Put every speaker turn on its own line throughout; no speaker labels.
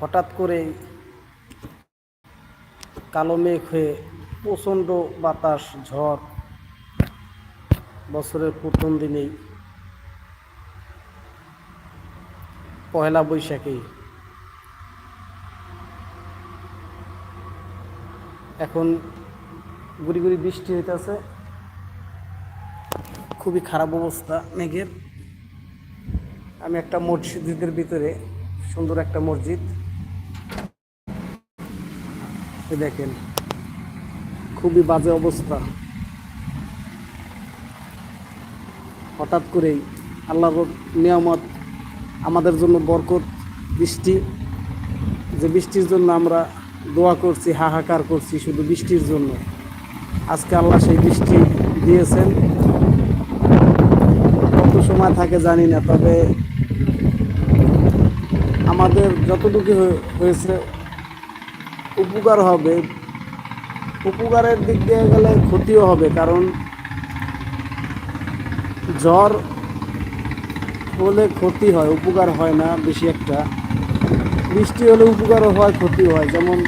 হঠাৎ করে কালো মেঘ হয়ে প্রচণ্ড বাতাস, ঝড় বছরের প্রথম দিনেই পয়লা বৈশাখেই। এখন গুড়ি গুড়ি বৃষ্টি হইতেছে। খুবই খারাপ অবস্থা মেঘের। আমি একটা মসজিদের ভিতরে, সুন্দর একটা মসজিদ। দেখেন, খুবই বাজে অবস্থা। হঠাৎ করেই আল্লাহর নিয়ামত, আমাদের জন্য বরকত, বৃষ্টি, যে বৃষ্টির জন্য আমরা দোয়া করছি, হাহাকার করছি শুধু বৃষ্টির জন্য। আজকে আল্লাহ সেই বৃষ্টি দিয়েছেন। কত সময় থাকে জানি না, তবে আমাদের যতটুকু হয়ে- হয়েছে উপকার হবে। উপকারের দিক দিয়ে গেলে ক্ষতিও হবে, কারণ জ্বর হলে ক্ষতি হয়, উপকার হয় না বেশি একটা। বৃষ্টি হলে উপকারও হয় ক্ষতি হয়, যেমন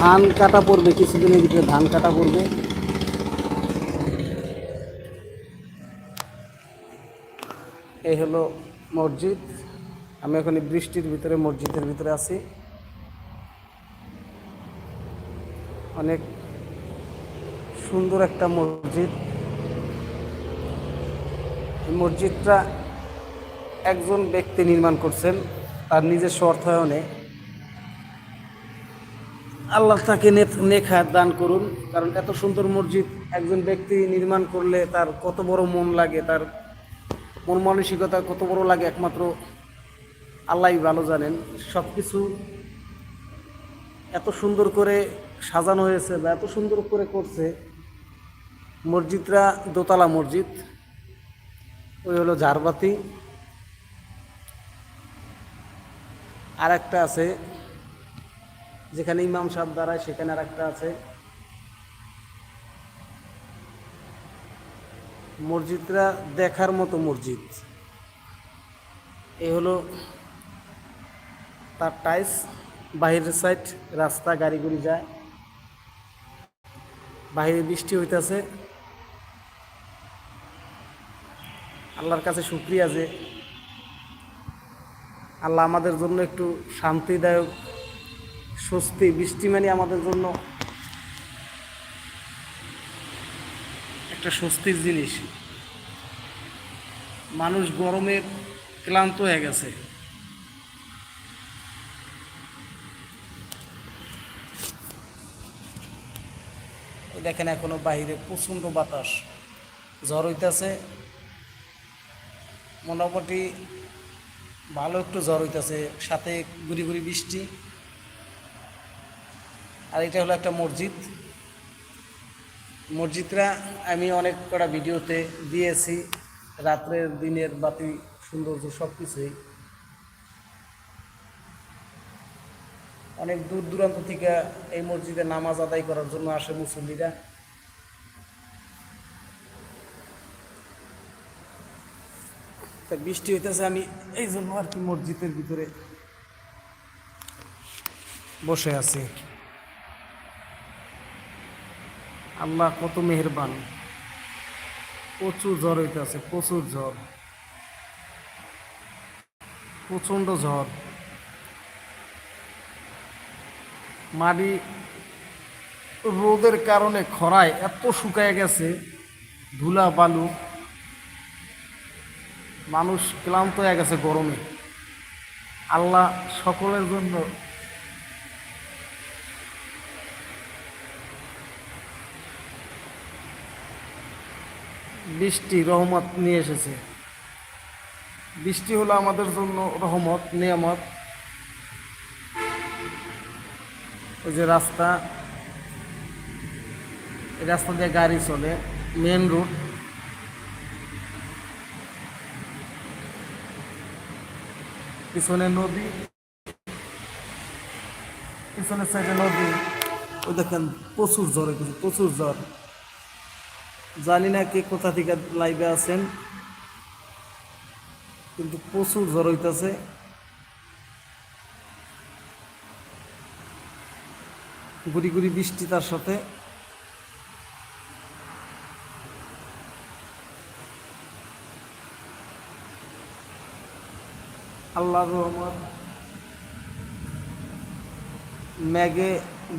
ধান কাটা পড়বে, কিছুদিনের ভিতরে ধান কাটা পড়বে। এই হলো মসজিদ। আমি এখন বৃষ্টির ভিতরে, মসজিদের ভিতরে আছি। অনেক সুন্দর একটা মসজিদ। মসজিদটা একজন ব্যক্তি নির্মাণ করছেন, তার নিজস্ব অর্থায়নে। আল্লাহ তাকে নেক দান করুন, কারণ এত সুন্দর মসজিদ একজন ব্যক্তি নির্মাণ করলে তার কত বড় মন লাগে, তার মন মানসিকতা কত বড় লাগে একমাত্র আল্লাহই ভালো জানেন। সব কিছু এত সুন্দর করে সাজানো হয়েছে বা এত সুন্দর করে করছে। মসজিদরা দোতলা মসজিদ, ওই হলো ঝাড়বাতি। আর একটা আছে, যেখানে ইমাম সাহেব দাঁড়ায়, সেখানে আর একটা আছে। মসজিদটা দেখার মতো মসজিদ। এই হলো তার টাইস বাহিরের সাইড রাস্তা গাড়ি গুড়ি যায়। বাইরে বৃষ্টি হইতেছে। আল্লাহর কাছে শুক্রিয়া যে আল্লাহ আমাদের জন্য একটু শান্তিদায়ক, স্বস্তি বৃষ্টি মানে আমাদের জন্য একটা স্বস্তির জিনিস। মানুষ গরমে ক্লান্ত হয়ে গেছে। দেখেন এখনও বাহিরে প্রচণ্ড বাতাস। ঝড় হইতেছে। মোটামুটি ভালো একটু ঝড় হইতেছে, সাথে গুড়ি গুড়ি বৃষ্টি। আর এটা হলো একটা মসজিদ। মসজিদটা আমি অনেক কটা ভিডিওতে দিয়েছি, রাত্রের দিনের বাতি, সৌন্দর্য সব কিছুই অনেক দূর দূরান্ত থেকে এই মসজিদে নামাজ আদায় করার জন্য আসে মুসল্লিরা। তা বৃষ্টি হইতেছে, আমি এই জন্য আর কি মসজিদের ভিতরে বসে আছি। আল্লাহ কত মেহেরবান। প্রচুর ঝড় হইতেছে, প্রচুর ঝড় প্রচণ্ড ঝড় মাটি রোদের কারণে খরায় এত শুকায় গেছে, ধুলা, বালু। মানুষ ক্লান্ত হয়ে গেছে গরমে। আল্লাহ সকলের জন্য বৃষ্টি, রহমত নিয়ে এসেছে। বৃষ্টি হলো আমাদের জন্য রহমত, নিয়ামত। ওই যে রাস্তা রাস্তা দিয়ে গাড়ি চলে মেন রোড পিছনে নদী পিছনের সাইডে নদী। ওই দেখেন প্রচুর জ্বর প্রচুর জ্বর জানি না কে কোথা থেকে লাইভে আছেন, কিন্তু প্রচুর জ্বর হইতেছে। গুড়ি গুড়ি বৃষ্টি তার সাথে। আল্লাহ রহমত ম্যাগে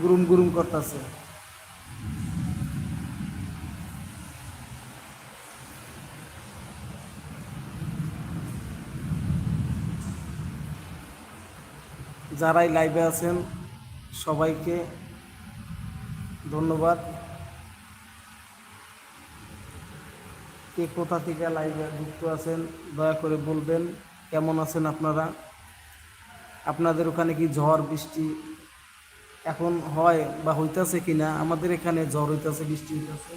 গুরুম গুরুম করতেছে। যারাই লাইভে আছেন, সবাইকে ধন্যবাদ। কে কোথা থেকে লাইভে যুক্ত আছেন, দয়া করে বলবেন, কেমন আছেন আপনারা? আপনাদের ওখানে কি ঝড়, বৃষ্টি এখন হয় বা হইতাছে কিনা? আমাদের এখানে ঝড় হইতাছে, বৃষ্টি হইতাছে।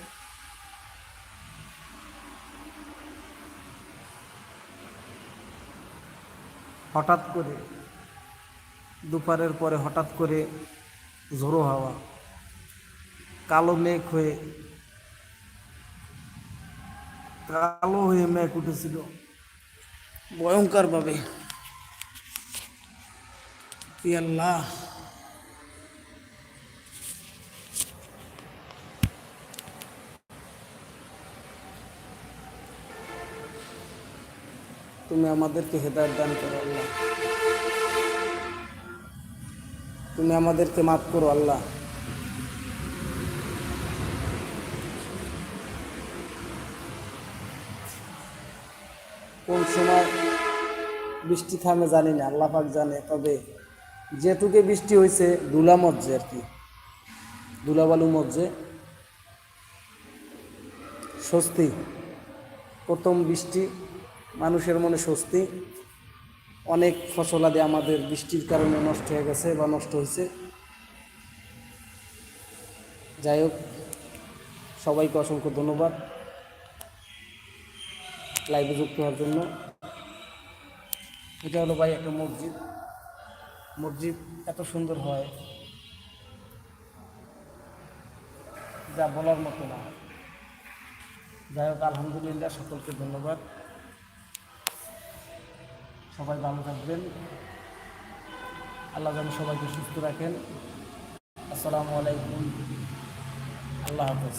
হঠাৎ করে দুপারের পরে হঠাৎ করে ঝোড়ো হাওয়া, কালো মেঘ হয়ে, কালো হয়ে মেঘ উঠেছিল। ভয়ঙ্কর ভাবে আল্লাহ। তুমি আমাদেরকে হেদায়ত দান করো, আল্লাহ। তুমি আমাদেরকে মাফ করো, আল্লাহ। কোন সময় বৃষ্টি থামে জানি না, আল্লাহ পাক জানে, তবে যেটুকু বৃষ্টি হয়েছে দুলা মজ্জে আর কি। দুলাবালু মজ্জে। স্বস্তি। প্রথম বৃষ্টি মানুষের মনে স্বস্তি। অনেক ফসলাদি আমাদের বৃষ্টির কারণে নষ্ট হয়ে গেছে বা নষ্ট হয়েছে। যাই হোক, সবাইকে অসংখ্য ধন্যবাদ। লাইভে যুক্ত হওয়ার জন্য। এটা হলো ভাই একটা মসজিদ। মসজিদ এত সুন্দর হয়। যা বলার মতো না। যাই হোক, আলহামদুলিল্লাহ, সকলকে ধন্যবাদ। সবাই ভালো থাকবেন। আল্লাহ যেন সবাইকে সুস্থ রাখেন। আসসালামু আলাইকুম। আল্লাহ হাফেজ।